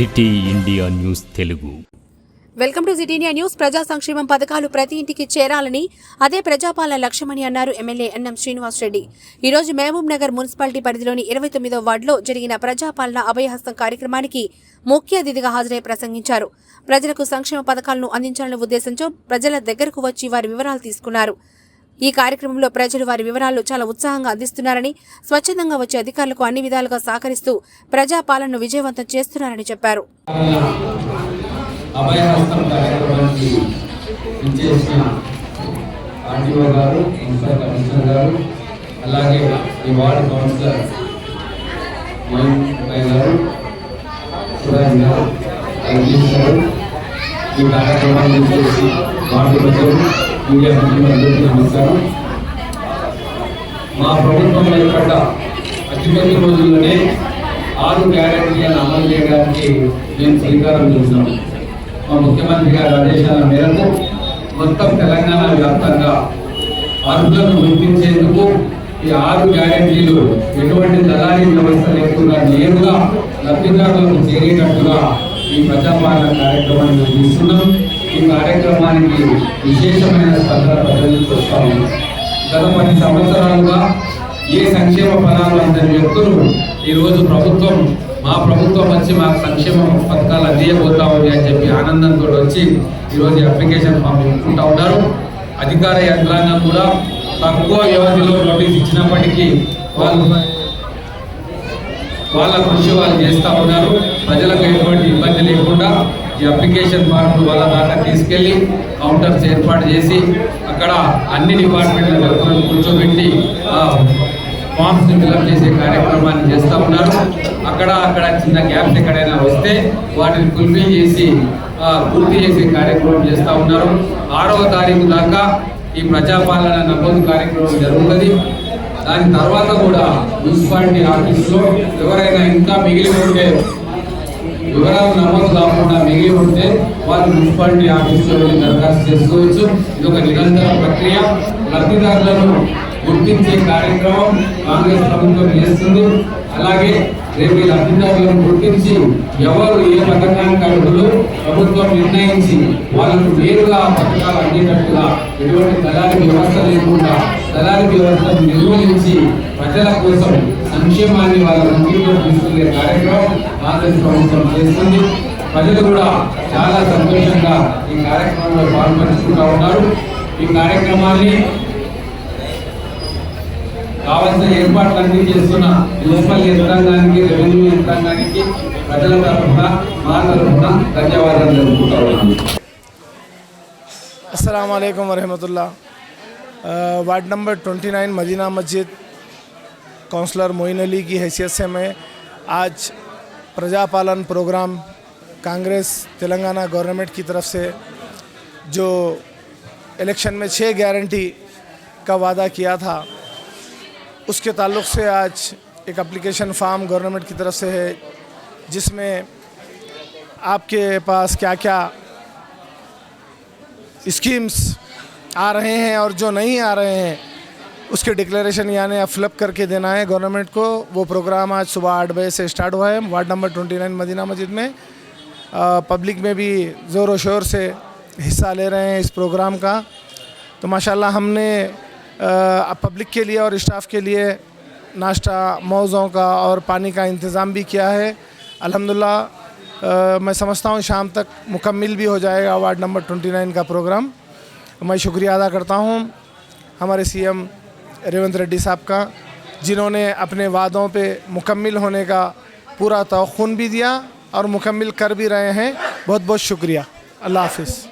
City India news Telugu. Welcome to city India news. ప్రజా సంక్షేమం పథకాలు ప్రతి ఇంటికి చేరాలని అదే ప్రజాపాలన లక్ష్యమని అన్నారు ఎమ్మెల్యే ఎన్ఎం శ్రీనివాస్ రెడ్డి. ఈ రోజు మహబూబ్ నగర్ మున్సిపాలిటీ పరిధిలోని ఇరవై తొమ్మిదో వార్డులో జరిగిన ప్రజాపాలన అభయహస్తం కార్యక్రమానికి ముఖ్య అతిథిగా హాజరై ప్రసంగించారు. ప్రజలకు సంక్షేమ పథకాలను అందించాలనే ఉద్దేశంతో ప్రజల దగ్గరకు వచ్చి వారి వివరాలు తీసుకున్నారు. ఈ కార్యక్రమంలో ప్రజలు వారి వివరాలు చాలా ఉత్సాహంగా అందిస్తున్నారని స్వచ్ఛందంగా వచ్చే అధికారులకు అన్ని విధాలుగా సహకరిస్తూ ప్రజాపాలనను విజయవంతం చేస్తున్నారని చెప్పారు. అభయహస్తం కార్యక్రమానికి ఇచ్చేసిన ఆర్టీఓ గారు కమిషనర్ గారు అలాగే ఈ వార్డు కౌన్సిలర్ గారు సురేష్ గారు ఈ కార్యక్రమాన్ని చేసి వార్డు ప్రజలు మీడియా మిత్రులందరికీ నమస్కారం. మా ప్రభుత్వం ఏర్పడ్డ అతిపెద్ద రోజుల్లోనే ఆరు గ్యారెంటీలను అమలు చేయడానికి మేము శ్రీకారం చేసినాం మా ముఖ్యమంత్రి గారి ఆదేశాల మేరకు మొత్తం తెలంగాణ వ్యాప్తంగా అర్హులను గుర్తించేందుకు ఈ ఆరు గ్యారెంటీలు ఎటువంటి దళారీ వ్యవస్థ లేకుండా నేరుగా లబ్ధిదారులకు చేరేటట్టుగా ఈ ప్రజాపాలన కార్యక్రమాన్ని నిర్వహిస్తున్నాం ఈ కార్యక్రమానికి విశేషమైన స్పందన వస్తా ఉంది గత పది సంవత్సరాలుగా ఏ సంక్షేమ ఫలాలు అందని వ్యక్తులు ఈరోజు ప్రభుత్వం మా ప్రభుత్వం వచ్చి మాకు సంక్షేమ పథకాలు అందియబోతా ఉంది అని చెప్పి ఆనందంతో వచ్చి ఈరోజు అప్లికేషన్ ఫామ్ ఇచ్చుకుంటా ఉన్నారు. అధికార యంత్రాంగం కూడా తక్కువ వ్యవధిలో నోటీస్ ఇచ్చినప్పటికీ వాళ్ళు వాళ్ళ కృషి వాళ్ళు చేస్తూ ఉన్నారు. ప్రజలకు ఎటువంటి ఇబ్బంది లేకుండా ఈ అప్లికేషన్ ఫార్మ్ వాళ్ళ దాకా తీసుకెళ్ళి కౌంటర్స్ ఏర్పాటు చేసి అక్కడ అన్ని డిపార్ట్మెంట్ల వ్యక్తులను కూర్చోబెట్టి ఫామ్స్ ఫిల్అప్ చేసే కార్యక్రమాన్ని చేస్తూ ఉన్నారు. అక్కడ అక్కడ చిన్న గ్యాప్స్ ఎక్కడైనా వస్తే వాటిని ఫుల్ఫిల్ చేసి పూర్తి చేసే కార్యక్రమం చేస్తూ ఉన్నారు. ఆరవ తారీఖు దాకా ఈ ప్రజాపాలన నమోదు కార్యక్రమం జరుగుతుంది. దాని తర్వాత కూడా మున్సిపాలిటీ ఆఫీస్లో ఎవరైనా ఇంకా మిగిలి ఉంటే వివరాలు నమోదు కాకుండా మిగిలి ఉంటే వాళ్ళు మున్సిపాలిటీ ఆఫీసులో వెళ్ళి దరఖాస్తు చేసుకోవచ్చు. ఇది ఒక నిరంతర ప్రక్రియ. లబ్ధిదారులను గుర్తించే కార్యక్రమం కాంగ్రెస్ ప్రభుత్వం చేస్తుంది. అలాగే రేపు ఈ లబ్ధిదారులను గుర్తించి ఎవరు ఏ పథకానికి అర్హులు ప్రభుత్వం నిర్ణయించి వాళ్ళకు నేరుగా ఆ పథకాలు అందేటట్టుగా ఎటువంటి దళారి వ్యవస్థ లేకుండా ప్రణాళిక వ్యవస్థను నిర్వహించి ప్రజల కోసం సంక్షేమాన్ని వాళ్ళ ముందుగా తీసుకునే కార్యక్రమం కాంగ్రెస్ ప్రభుత్వం చేస్తుంది. ప్రజలు కూడా చాలా సంతోషంగా ఈ కార్యక్రమంలో పాల్పంచుకుంటా ఉన్నారు. ఈ కార్యక్రమాన్ని కావలసిన ఏర్పాట్లన్నీ చేస్తున్న మున్సిపల్ యంత్రాంగానికి రెవెన్యూ యంత్రాంగానికి ప్రజల తరఫున మా తరఫున ధన్యవాదాలు జరుపుకుంటా ఉన్నాను. అస్సలం అయికం వరహమతుల్లా. Ward number 29 Madina Masjid, councillor Moin Ali की हैसियत से मैं आज प्रजापालन प्रोग्राम कांग्रेस तेलंगाना गवर्नमेंट की तरफ़ से जो इलेक्शन में छः गारंटी का वादा किया था, उसके ताल्लुक से आज एक एप्लीकेशन फार्म गवर्नमेंट की तरफ़ से है, जिसमें आपके पास क्या क्या स्कीम्स आ रहे हैं और जो नहीं आ रहे हैं उसके डिक्लेरेशन यानी आप फिलअप करके देना है गवर्नमेंट को। वो प्रोग्राम आज सुबह आठ बजे से स्टार्ट हुआ है ward number twenty nine Madina Masjid में। अ, पब्लिक में भी ज़ोर शोर से हिस्सा ले रहे हैं इस प्रोग्राम का। तो माशाल्लाह हमने अ, पब्लिक के लिए और स्टाफ के लिए नाश्ता मौज़ों का और पानी का इंतज़ाम भी किया है। अल्हम्दुलिल्लाह मैं समझता हूँ शाम तक मुकम्मिल भी हो जाएगा वार्ड नंबर 29 का प्रोग्राम मैं शुक्रिया अदा करता हूँ हमारे सीएम रेवंत रेड्डी साहब का, जिन्होंने अपने वादों पे मुकम्मल होने का पूरा तौखुन भी दिया और मुकम्मल कर भी रहे हैं। बहुत बहुत शुक्रिया। अल्लाह हाफिज़।